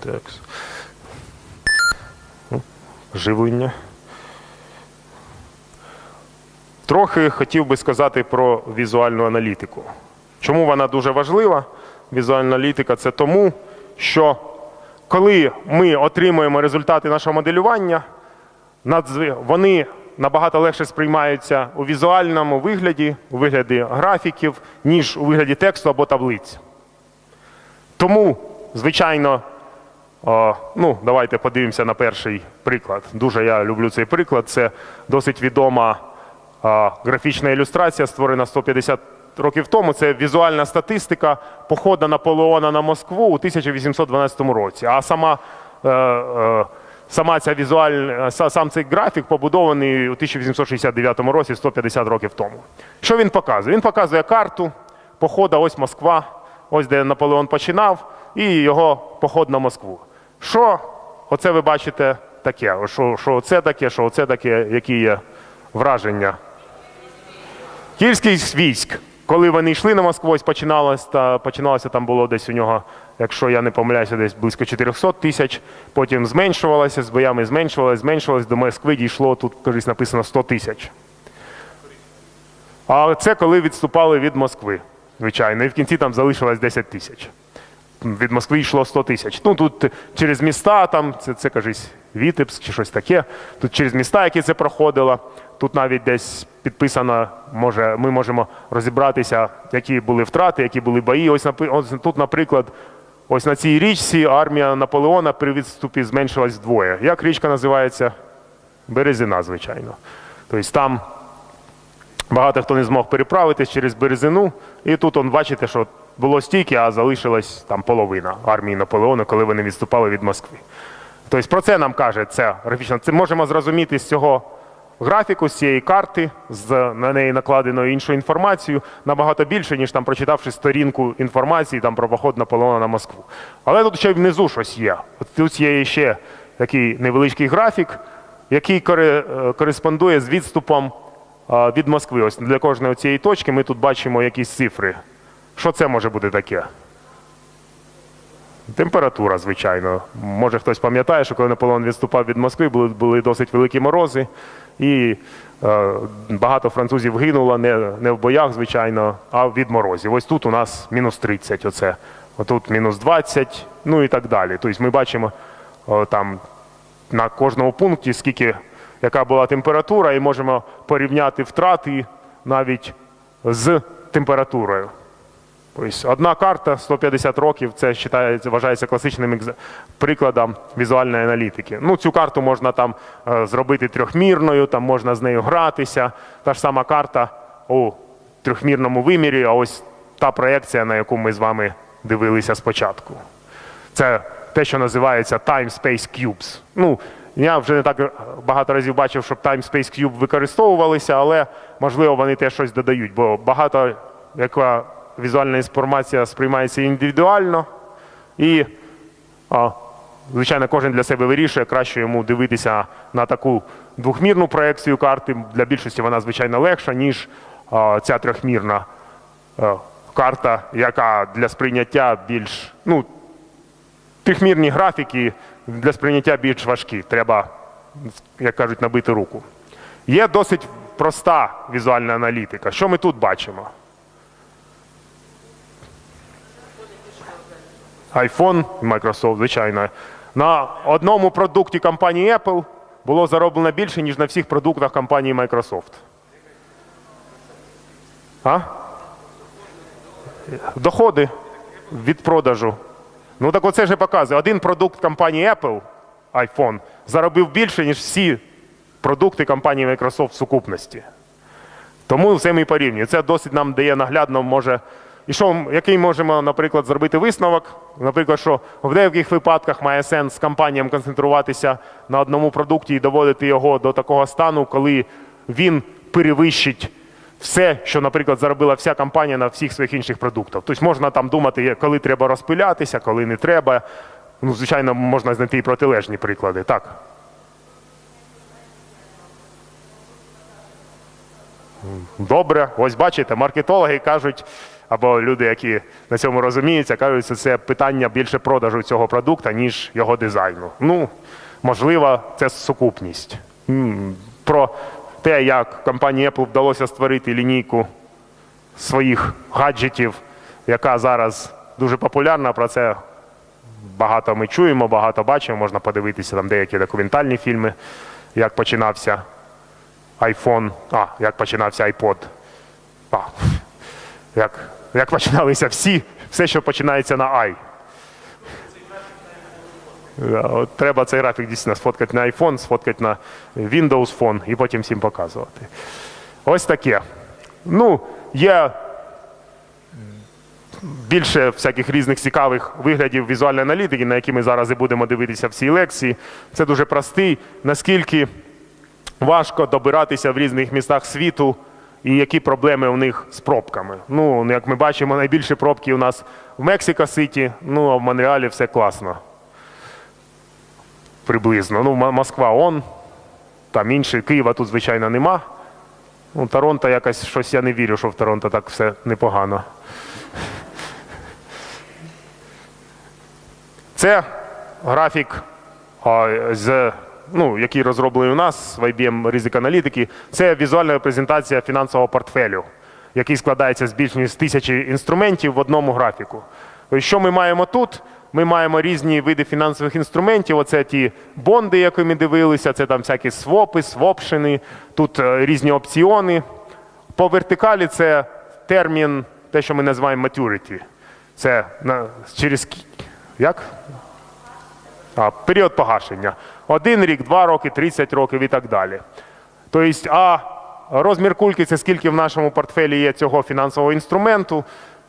Так. Ну, Живлення. Трохи хотів би сказати про візуальну аналітику. Чому вона дуже важлива? Візуальна аналітика це тому, що коли ми отримуємо результати нашого моделювання, вони набагато легше сприймаються у візуальному вигляді, у вигляді графіків, ніж у вигляді тексту або таблиць. Тому, звичайно, ну, давайте подивимося на перший приклад. Дуже я люблю цей приклад. Це досить відома графічна ілюстрація, створена 150 років тому. Це візуальна статистика походу Наполеона на Москву у 1812 році. А сама, е, е, сама ця візуальна, сам цей графік побудований у 1869 році, 150 років тому. Що він показує? Він показує карту походу, ось Москва, ось де Наполеон починав, і його поход на Москву. Що оце ви бачите таке? Що, що це таке, що це таке, які є враження? Київський військ. Коли вони йшли на Москву, ось починалося, та, починалося там було десь у нього, якщо я не помиляюся, десь близько 400 тисяч. Потім зменшувалося, з боями зменшувалося, зменшувалося, до Москви дійшло, тут кажуть, написано 100 тисяч. А це коли відступали від Москви, звичайно, і в кінці там залишилось 10 тисяч. Від Москви йшло 100 тисяч. Ну тут через міста, там це, це кажись, Вітебськ чи щось таке. Тут через міста, які це проходило. Тут навіть десь підписано, може, ми можемо розібратися, які були втрати, які були бої. Ось, ось тут, наприклад, ось на цій річці армія Наполеона при відступі зменшилась вдвоє. Як річка називається? Березина, звичайно. Тобто там Багато хто не змог переправитись через Березину. І тут, он, бачите, що було стільки, а залишилась там половина армії Наполеона, коли вони відступали від Москви. Тобто про це нам каже ця графічна. Це можемо зрозуміти з цього графіку, з цієї карти, з на неї накладеною іншою інформацією, набагато більше, ніж там прочитавши сторінку інформації там, про поход Наполеона на Москву. Але тут ще внизу щось є. От тут є ще такий невеличкий графік, який е, кореспондує з відступом від Москви. Ось для кожної цієї точки ми тут бачимо якісь цифри. Що це може бути таке? Температура, звичайно. Може хтось пам'ятає, що коли Наполеон відступав від Москви, були, були досить великі морози, і е, багато французів гинуло не, не в боях, звичайно, а від морозів. Ось тут у нас мінус 30, оце. отут мінус 20, ну і так далі. Тобто ми бачимо о, там на кожному пункті, скільки, яка була температура, і можемо порівняти втрати навіть з температурою. Тобто одна карта 150 років це вважається, вважається класичним прикладом візуальної аналітики. Ну, цю карту можна там е, зробити трьохмірною, там можна з нею гратися. Та ж сама карта у трьохмірному вимірі, а ось та проекція, на яку ми з вами дивилися спочатку. Це те, що називається Time Space Cubes. Ну, я вже не так багато разів бачив, щоб Time Space Cube використовувалися, але можливо вони теж щось додають, бо багато яка візуальна інформація сприймається індивідуально, і, а, звичайно, кожен для себе вирішує, краще йому дивитися на таку двохмірну проекцію карти. Для більшості вона, звичайно, легша, ніж а, ця трьохмірна е, карта, яка для сприйняття більш, ну, трьохмірні графіки для сприйняття більш важкі. Треба, як кажуть, набити руку. Є досить проста візуальна аналітика. Що ми тут бачимо? iPhone і Microsoft, звичайно. На одному продукті компанії Apple було зароблено більше, ніж на всіх продуктах компанії Microsoft. А? Доходи від продажу. Ну так оце ж показує. Один продукт компанії Apple, iPhone, заробив більше, ніж всі продукти компанії Microsoft в сукупності. Тому все ми порівнюємо. Це досить нам дає наглядно, може. І що, який можемо, наприклад, зробити висновок? Наприклад, що в деяких випадках має сенс компаніям концентруватися на одному продукті і доводити його до такого стану, коли він перевищить все, що, наприклад, заробила вся компанія на всіх своїх інших продуктах. Тобто можна там думати, коли треба розпилятися, коли не треба. Ну, звичайно, можна знайти і протилежні приклади. Так. Добре, ось бачите, маркетологи кажуть, або люди, які на цьому розуміються, кажуть, що це питання більше продажу цього продукту, ніж його дизайну. Ну, можливо, це сукупність. Про те, як компанії Apple вдалося створити лінійку своїх гаджетів, яка зараз дуже популярна. Про це багато ми чуємо, багато бачимо. Можна подивитися там деякі документальні фільми, як починався iPhone, а, як починався iPod. А, як, як починалися всі, все, що починається на i. Треба цей графік дійсно сфоткати на iPhone, сфоткати на Windows Phone і потім всім показувати. Ось таке. Ну, є більше всяких різних цікавих виглядів візуальної аналітики, на які ми зараз і будемо дивитися в цій лекції. Це дуже простий, наскільки важко добиратися в різних містах світу і які проблеми у них з пробками. Ну, як ми бачимо, найбільші пробки у нас в Мексико-Сіті, ну а в Монреалі все класно. Приблизно. Ну, Москва он, там інші, Києва тут, звичайно, нема. Ну, Торонто якось щось я не вірю, що в Торонто так все непогано. Це графік, з, ну, який розроблений у нас в IBM Risic Аналітики. Це візуальна презентація фінансового портфелю, який складається з більш ніж тисячі інструментів в одному графіку. Що ми маємо тут? Ми маємо різні види фінансових інструментів. Оце ті бонди, які ми дивилися, це там всякі свопи, свопшини, тут е, різні опціони. По вертикалі це термін, те, що ми називаємо maturity. Це на, через як? А, період погашення. Один рік, два роки, 30 років і так далі. Тобто, а розмір кульки це скільки в нашому портфелі є цього фінансового інструменту.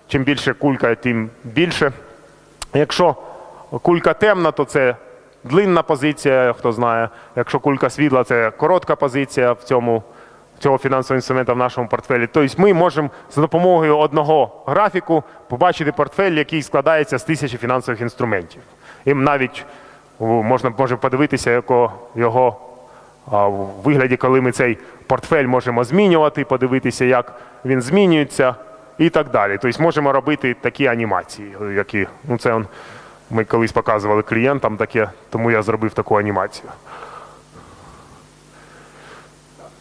Чим більше кулька, тим більше. Якщо кулька темна, то це длинна позиція, хто знає. Якщо кулька світла, це коротка позиція в цьому цього фінансового інструмента в нашому портфелі. Тобто ми можемо за допомогою одного графіку побачити портфель, який складається з тисячі фінансових інструментів. І навіть можна може подивитися, яко його в вигляді, коли ми цей портфель можемо змінювати, подивитися, як він змінюється і так далі. Тобто можемо робити такі анімації, які ну це он, ми колись показували клієнтам таке, тому я зробив таку анімацію.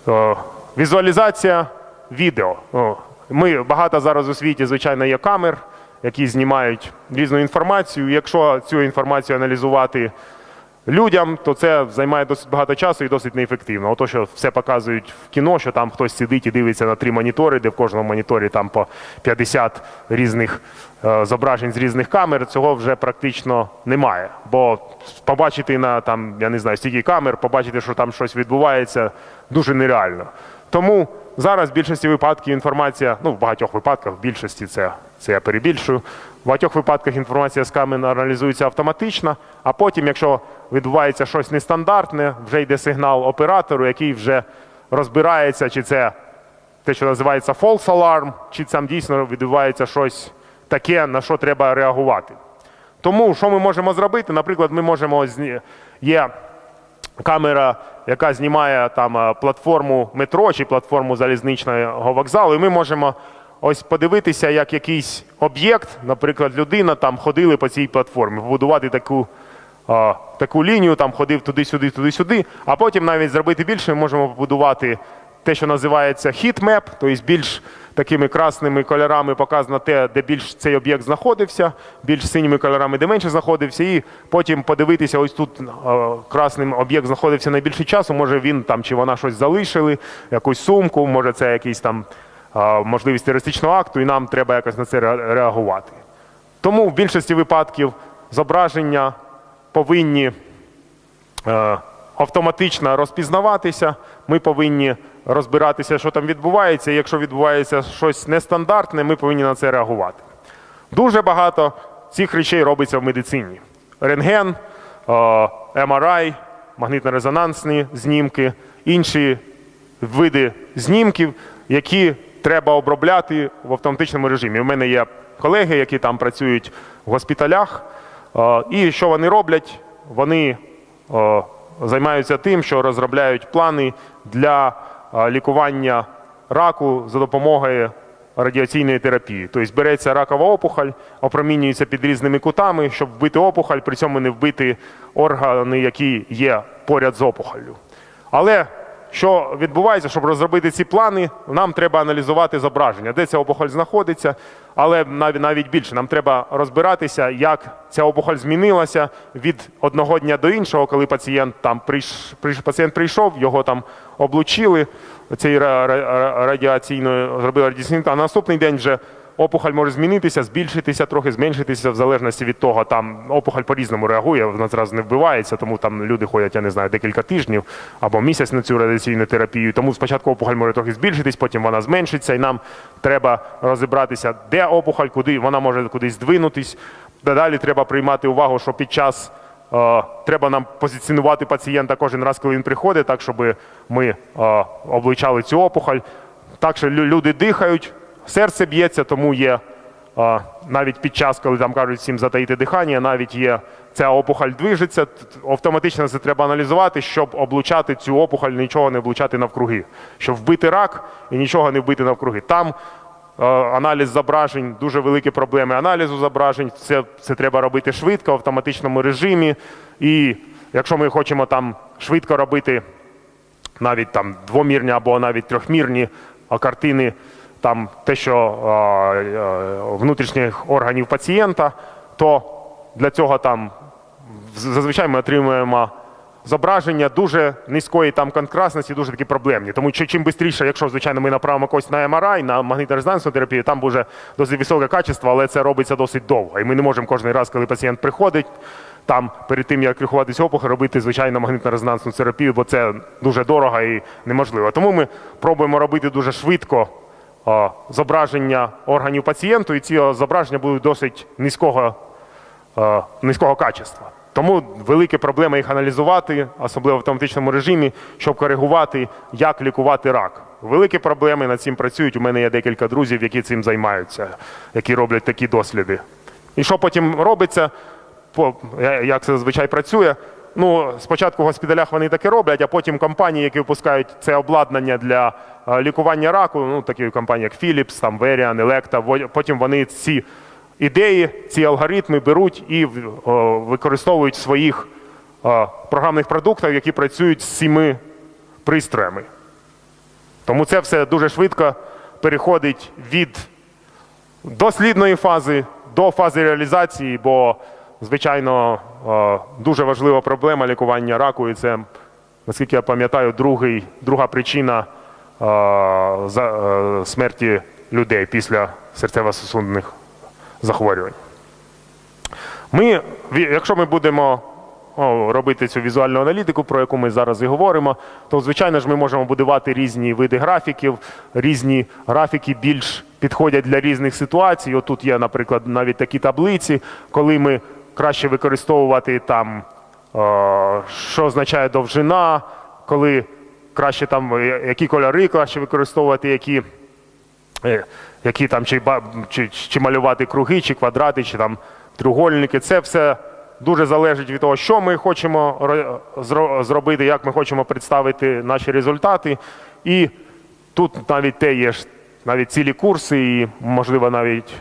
О, Візуалізація відео. О, Ми багато зараз у світі, звичайно, є камер, які знімають різну інформацію. Якщо цю інформацію аналізувати людям, то це займає досить багато часу і досить неефективно. Ото, що все показують в кіно, що там хтось сидить і дивиться на три монітори, де в кожному моніторі там по 50 різних е, зображень з різних камер, цього вже практично немає. Бо побачити на там, я не знаю, стільки камер, побачити, що там щось відбувається, дуже нереально. Тому зараз в більшості випадків інформація, ну в багатьох випадках, в більшості це, це я перебільшую. В багатьох випадках інформація з камер аналізується автоматично, а потім, якщо відбувається щось нестандартне, вже йде сигнал оператору, який вже розбирається, чи це те, що називається false alarm, чи там дійсно відбувається щось таке, на що треба реагувати. Тому що ми можемо зробити? Наприклад, ми можемо є камера, яка знімає там е, платформу метро чи платформу залізничного вокзалу, і ми можемо ось подивитися, як якийсь об'єкт, наприклад, людина там ходили по цій платформі, побудувати таку. е, Таку лінію там ходив туди-сюди, туди-сюди, а потім навіть зробити більше, ми можемо побудувати те, що називається heat-map, тобто більш такими красними кольорами показано те, де більш цей об'єкт знаходився, більш синіми кольорами, де менше знаходився, і потім подивитися, ось тут е, красним об'єкт знаходився найбільше часу, може він там чи вона щось залишили, якусь сумку, може це якийсь там можливість терористичного акту, і нам треба якось на це реагувати. Тому в більшості випадків зображення повинні е, автоматично розпізнаватися. Ми повинні розбиратися, що там відбувається. Якщо відбувається щось нестандартне, ми повинні на це реагувати. Дуже багато цих речей робиться в медицині: рентген, е, MRI, магнітно-резонансні знімки, інші види знімків, які треба обробляти в автоматичному режимі. У мене є колеги, які там працюють в госпіталях. Е, І що вони роблять? Вони е, займаються тим, що розробляють плани для е, лікування раку за допомогою радіаційної терапії. Тобто береться ракова опухоль, опромінюється під різними кутами, щоб вбити опухоль, при цьому не вбити органи, які є поряд з опухоллю. Але що відбувається, щоб розробити ці плани, нам треба аналізувати зображення, де ця опухоль знаходиться, але навіть більше. Нам треба розбиратися, як ця опухоль змінилася від одного дня до іншого, коли пацієнт там прийш, пацієнт прийшов, його там облучили цією ра- ра- радіаційною, зробили радіаційну, а наступний день вже опухоль може змінитися, збільшитися, трохи зменшитися в залежності від того, там опухоль по-різному реагує, вона зразу не вбивається, тому там люди ходять, я не знаю, декілька тижнів або місяць на цю радіаційну терапію. Тому спочатку опухоль може трохи збільшитись, потім вона зменшиться, і нам треба розібратися, де опухоль, куди вона може кудись здвинутись. Далі треба приймати увагу, що під час е, треба нам позиціонувати пацієнта кожен раз, коли він приходить, так щоб ми е, облучали цю опухоль. Так що люди дихають, серце б'ється, тому є навіть під час, коли там кажуть всім затаїти дихання, навіть є ця опухоль движеться. Автоматично це треба аналізувати, щоб облучати цю опухоль, нічого не облучати навкруги, щоб вбити рак і нічого не вбити навкруги. Там е, аналіз зображень, дуже великі проблеми аналізу зображень. Це, це треба робити швидко, в автоматичному режимі. І якщо ми хочемо там швидко робити навіть там двомірні або навіть трьохмірні картини, там те, що а, е, внутрішніх органів пацієнта, то для цього там зазвичай ми отримуємо зображення дуже низької там контрастності, дуже такі проблемні. Тому що чим швидше, якщо звичайно ми направимо когось на МРА, на магнітно-резонансну терапію, там буде досить високе качество, але це робиться досить довго. І ми не можемо кожен раз, коли пацієнт приходить, там перед тим як лікуватися опухоль, робити звичайно магнітно-резонансну терапію, бо це дуже дорого і неможливо. Тому ми пробуємо робити дуже швидко зображення органів пацієнту, і ці зображення будуть досить низького, низького качества. Тому великі проблеми їх аналізувати, особливо в автоматичному режимі, щоб коригувати, як лікувати рак. Великі проблеми над цим працюють. У мене є декілька друзів, які цим займаються, які роблять такі досліди. І що потім робиться? як це зазвичай працює. Ну, спочатку в госпіталях вони таке роблять, а потім компанії, які випускають це обладнання для е, лікування раку, ну такі компанії, як Philips, там Verian, Electa, потім вони ці ідеї, ці алгоритми беруть і використовують в своїх е, програмних продуктах, які працюють з цими пристроями. Тому це все дуже швидко переходить від дослідної фази до фази реалізації, бо, звичайно, е, дуже важлива проблема лікування раку, і це, наскільки я пам'ятаю, другий, друга причина е, е, смерті людей після серцево-сосудних захворювань. Ми, якщо ми будемо робити цю візуальну аналітику, про яку ми зараз і говоримо, то звичайно ж ми можемо будувати різні види графіків, різні графіки більш підходять для різних ситуацій. Отут є, наприклад, навіть такі таблиці, коли ми краще використовувати там, що означає довжина, коли краще там, е, які кольори краще використовувати, які е, які там чи, чи, чи малювати круги, чи квадрати, чи там треугольники. Це все дуже залежить від того, що ми хочемо зробити, як ми хочемо представити наші результати. І тут навіть те є навіть цілі курси, і, можливо, навіть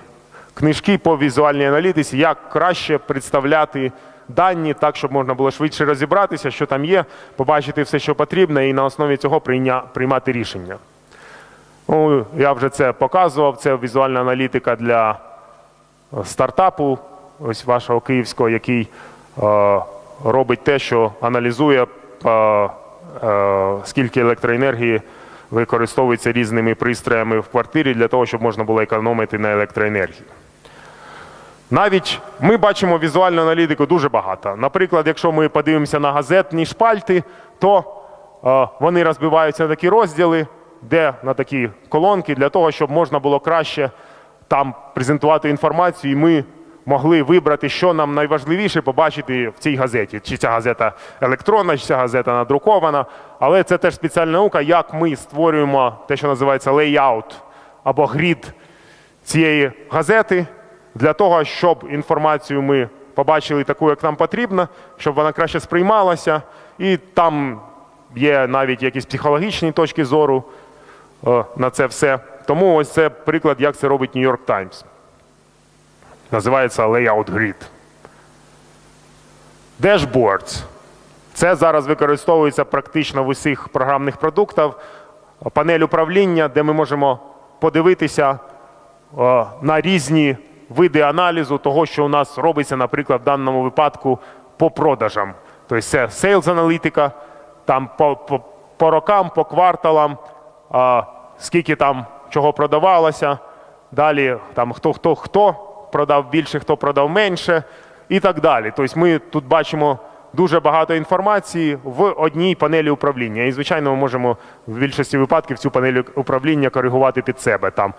книжки по візуальній аналітиці, як краще представляти дані так, щоб можна було швидше розібратися, що там є, побачити все, що потрібно, і на основі цього приймати рішення. Ну, я вже це показував. Це візуальна аналітика для е, стартапу, ось вашого київського, який е, робить те, що аналізує, е, е, скільки електроенергії використовується різними пристроями в квартирі для того, щоб можна було економити на електроенергії. Навіть ми бачимо візуальну аналітику дуже багато. Наприклад, якщо ми подивимося на газетні шпальти, то е, вони розбиваються на такі розділи, де на такі колонки, для того, щоб можна було краще там презентувати інформацію, і ми могли вибрати, що нам найважливіше побачити в цій газеті. Чи ця газета електронна, чи ця газета надрукована. Але це теж спеціальна наука, як ми створюємо те, що називається лейаут або грід цієї газети для того, щоб інформацію ми побачили таку, як нам потрібно, щоб вона краще сприймалася. І там є навіть якісь психологічні точки зору, е, на це все. Тому ось це приклад, як це робить New York Times. Називається Layout Grid. Dashboards. Це зараз використовується практично в усіх програмних продуктах. Панель управління, де ми можемо подивитися е, на різні види аналізу того, що у нас робиться, наприклад, в даному випадку по продажам. Тобто це sales аналітика, там по, по, по рокам, по кварталам, а, скільки там чого продавалося. Далі там хто хто хто продав більше, хто продав менше, і так далі. Тобто ми тут бачимо дуже багато інформації в одній панелі управління. І, звичайно, ми можемо в більшості випадків цю панель управління коригувати під себе. Там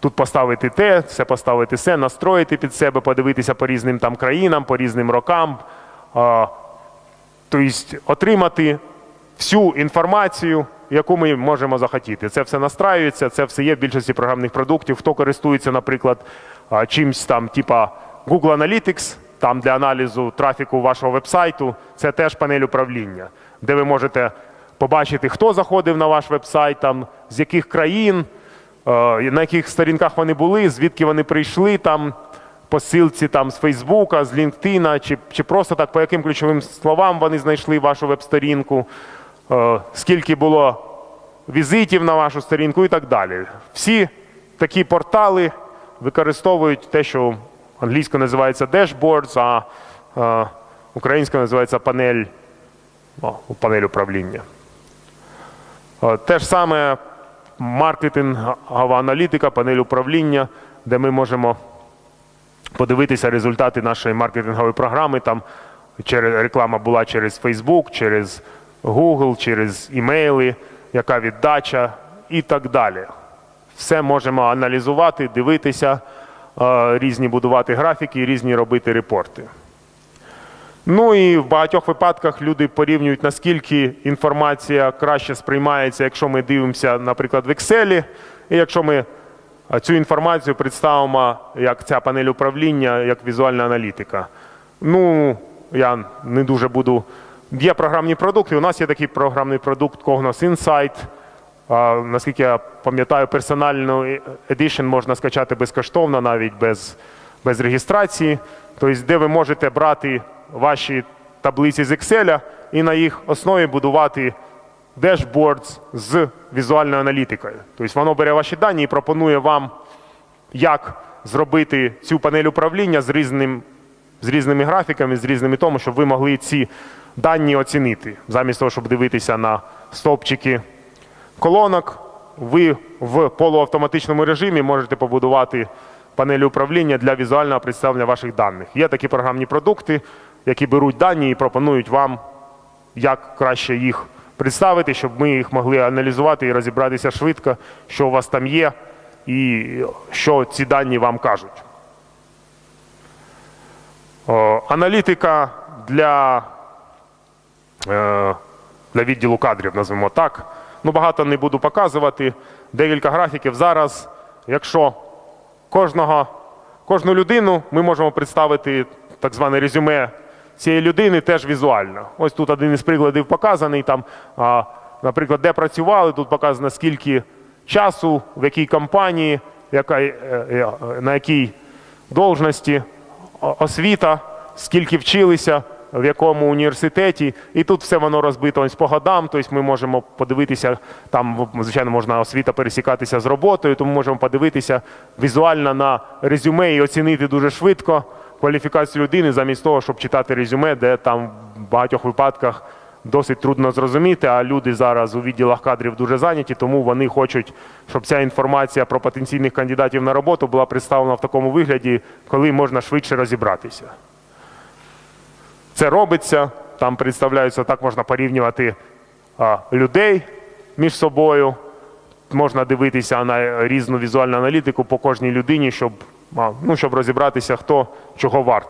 тут поставити те, це поставити все, настроїти під себе, подивитися по різним там країнам, по різним рокам. Тобто отримати всю інформацію, яку ми можемо захотіти. Це все настраюється, це все є в більшості програмних продуктів. Хто користується, наприклад, а, чимсь там, типа Google Analytics, там для аналізу трафіку вашого вебсайту, це теж панель управління, де ви можете побачити, хто заходив на ваш вебсайт, там, з яких країн, на яких сторінках вони були, звідки вони прийшли там посилці там з Фейсбука, з LinkedIn, чи, чи просто так по яким ключовим словам вони знайшли вашу веб-сторінку, е, скільки було візитів на вашу сторінку і так далі. Всі такі портали використовують те, що англійською називається dashboards, а е, українською називається панель, панель управління. Е, Те ж саме маркетингова аналітика, панель управління, де ми можемо подивитися результати нашої маркетингової програми. Там реклама була через Facebook, через Google, через імейли, яка віддача і так далі. Все можемо аналізувати, дивитися, е, різні будувати графіки, різні робити репорти. Ну і в багатьох випадках люди порівнюють, наскільки інформація краще сприймається, якщо ми дивимося, наприклад, в Excel, і якщо ми цю інформацію представимо як ця панель управління, як візуальна аналітика. Ну, я не дуже буду. Є програмні продукти. У нас є такий програмний продукт Cognos Insight. Наскільки я пам'ятаю, персональну Edition можна скачати безкоштовно, навіть без, без реєстрації. Тобто, де ви можете брати ваші таблиці з Excel і на їх основі будувати дешборд з візуальною аналітикою. Тобто воно бере ваші дані і пропонує вам, як зробити цю панель управління з, різним, з різними графіками, з різними тому, щоб ви могли ці дані оцінити. Замість того, щоб дивитися на стовпчики колонок, ви в полуавтоматичному режимі можете побудувати панелі управління для візуального представлення ваших даних. Є такі програмні продукти, які беруть дані і пропонують вам, як краще їх представити, щоб ми їх могли аналізувати і розібратися швидко, що у вас там є, і що ці дані вам кажуть. Аналітика для, е, для відділу кадрів, назвемо так. Ну, багато не буду показувати. Декілька графіків зараз. Якщо кожного, кожну людину ми можемо представити так зване резюме цієї людини теж візуально. Ось тут один із прикладів показаний. Там, наприклад, де працювали, тут показано скільки часу, в якій компанії, яка, е, е, на якій должності, освіта, скільки вчилися, в якому університеті. І тут все воно розбито ось по годам. Тобто ми можемо подивитися, там, звичайно, можна освіта пересікатися з роботою, тому можемо подивитися візуально на резюме і оцінити дуже швидко кваліфікацію людини, замість того, щоб читати резюме, де там в багатьох випадках досить трудно зрозуміти, а люди зараз у відділах кадрів дуже зайняті, тому вони хочуть, щоб ця інформація про потенційних кандидатів на роботу була представлена в такому вигляді, коли можна швидше розібратися. Це робиться, там представляються, так можна порівнювати а, людей між собою. Можна дивитися на різну візуальну аналітику по кожній людині, щоб, ну, щоб розібратися, хто чого варт.